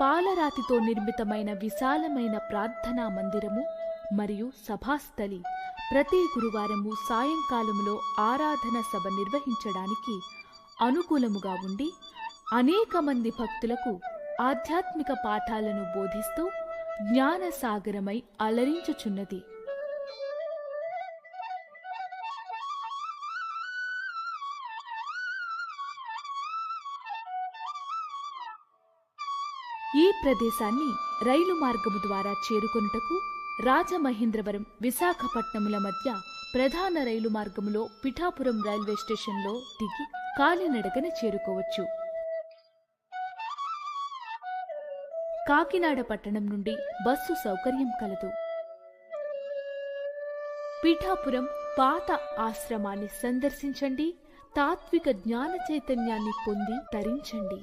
పాలరాతితో నిర్మితమైన విశాలమైన ప్రార్థనా మందిరము మరియు సభాస్థలి. ప్రతి గురువారము సాయంకాలములో ఆరాధన సభ నిర్వహించడానికి అనుకూలముగా ఉండి అనేక మంది భక్తులకు ఆధ్యాత్మిక పాఠాలను బోధిస్తూ జ్ఞానసాగరమై అలరించుచున్నది. ఈ ప్రదేశాన్ని రైలు మార్గము ద్వారా చేరుకొనుటకు రాజమహేంద్రవరం విశాఖపట్నముల మధ్య ప్రధాన రైలు మార్గములో పిఠాపురం రైల్వే స్టేషన్లో దిగి కాలినడకన చేరుకోవచ్చు. కాకినాడ పట్టణం నుండి బస్సు సౌకర్యం కలదు. పీఠాపురం పాత ఆశ్రమాన్ని సందర్శించండి తాత్విక జ్ఞాన చైతన్యాన్ని పొంది తరించండి.